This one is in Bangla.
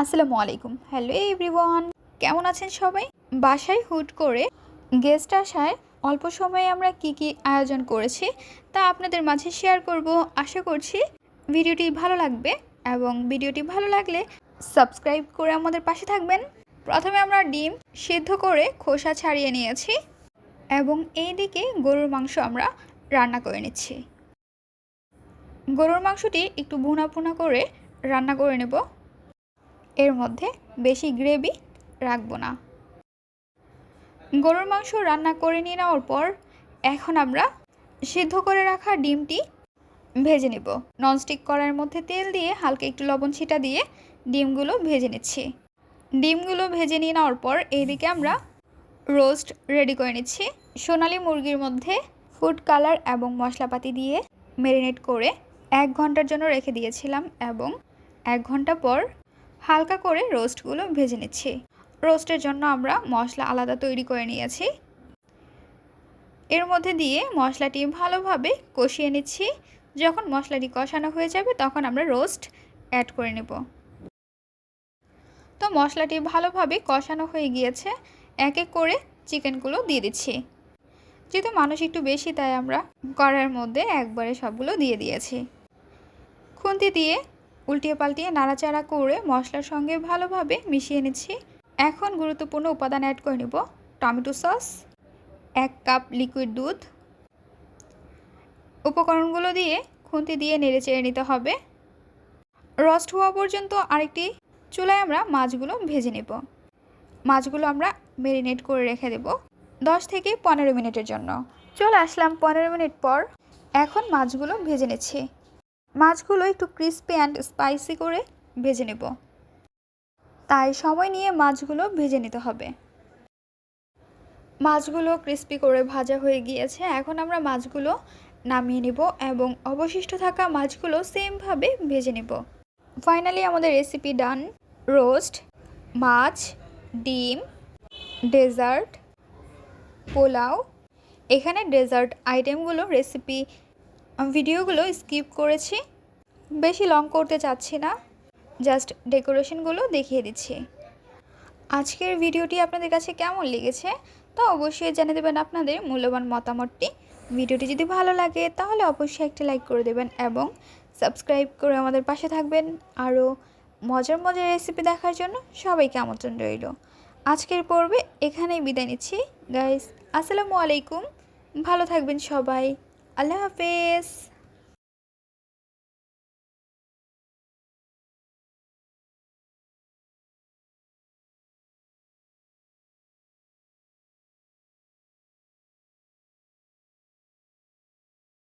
আসসালামু আলাইকুম। হ্যালো এভরিওয়ান কেমন আছেন সবাই? বাসায় হুট করে গেস্ট আসায় অল্প সময়ে আমরা কি কি আয়োজন করেছি তা আপনাদের মাঝে শেয়ার করব। আশা করছি ভিডিওটি ভালো লাগবে এবং ভিডিওটি ভালো লাগলে সাবস্ক্রাইব করে আমাদের পাশে থাকবেন। প্রথমে আমরা ডিম সিদ্ধ করে খোসা ছাড়িয়ে নিয়েছি এবং এই দিকে গরুর মাংস আমরা রান্না করে নিচ্ছি। গরুর মাংসটি একটু ভুনা ভুনা করে রান্না করে নেব। এর মধ্যে বেশি গ্রেভি রাখব না। গরুর মাংস রান্না করে নিয়ে নেওয়ার পর এখন আমরা সিদ্ধ করে রাখা ডিমটি ভেজে নেব। ননস্টিক কড়াইয়ের মধ্যে তেল দিয়ে হালকা একটু লবণ ছিটা দিয়ে ডিমগুলো ভেজে নিচ্ছি। ডিমগুলো ভেজে নিয়ে নেওয়ার পর এইদিকে আমরা রোস্ট রেডি করে নিচ্ছি। সোনালি মুরগির মধ্যে ফুড কালার এবং মশলাপাতি দিয়ে ম্যারিনেট করে এক ঘণ্টার জন্য রেখে দিয়েছিলাম এবং এক ঘণ্টা পর হালকা করে রোস্টগুলো ভেজে নিচ্ছি। রোস্টের জন্য আমরা মশলা আলাদা তৈরি করে নিয়েছি। এর মধ্যে দিয়ে মশলাটি ভালোভাবে কষিয়ে নিচ্ছি। যখন মশলাটি কষানো হয়ে যাবে তখন আমরা রোস্ট অ্যাড করে নেব। তো মশলাটি ভালোভাবে কষানো হয়ে গিয়েছে। এক এক করে চিকেনগুলো দিয়ে দিচ্ছি। যেহেতু মানুষ একটু বেশি, তাই আমরা কড়াইয়ের মধ্যে একবারে সবগুলো দিয়ে দিয়েছি। খুন্তি দিয়ে উল্টিয়ে পাল্টিয়ে নাড়াচাড়া করে মশলার সঙ্গে ভালোভাবে মিশিয়ে নিচ্ছি। এখন গুরুত্বপূর্ণ উপাদান অ্যাড করে নেব, টমেটো সস, এক কাপ লিকুইড দুধ। উপকরণগুলো দিয়ে খুন্তি দিয়ে নেড়ে চেড়ে নিতে হবে। রস্ট হওয়া পর্যন্ত আরেকটি চুলায় আমরা মাছগুলো ভেজে নেব। মাছগুলো আমরা মেরিনেট করে রেখে দেব দশ থেকে পনেরো মিনিটের জন্য। চলে আসলাম পনেরো মিনিট পর। এখন মাছগুলো ভেজে নিচ্ছি। মাছগুলো একটু ক্রিস্পি অ্যান্ড স্পাইসি করে ভেজে নেব। তাই সময় নিয়ে মাছগুলো ভেজে নিতে হবে। মাছগুলো ক্রিস্পি করে ভাজা হয়ে গিয়েছে। এখন আমরা মাছগুলো নামিয়ে নেব এবং অবশিষ্ট থাকা মাছগুলো সেমভাবে ভেজে নেব। ফাইনালি আমাদের রেসিপি ডান রোস্ট মাছ, ডিম ডেজার্ট পোলাও। এখানে ডেজার্ট আইটেমগুলো রেসিপি ভিডিওগুলো স্কিপ করেছি। বেশি লং করতে চাচ্ছি না। জাস্ট ডেকোরেশনগুলো দেখিয়ে দিচ্ছি। আজকের ভিডিওটি আপনাদের কাছে কেমন লেগেছে? তা অবশ্যই জানিয়ে দেবেন আপনাদের মূল্যবান মতামতটি। ভিডিওটি যদি ভালো লাগে, তাহলে অবশ্যই একটি লাইক করে দেবেন এবং সাবস্ক্রাইব করে আমাদের পাশে থাকবেন। আরও মজার মজার রেসিপি দেখার জন্য সবাইকে আমন্ত্রণ রইল। আজকের পর্বে এখানেই বিদায় নিচ্ছি। গাইস আসসালামু আলাইকুম। ভালো থাকবেন সবাই। আল্লাহ হাফেজ।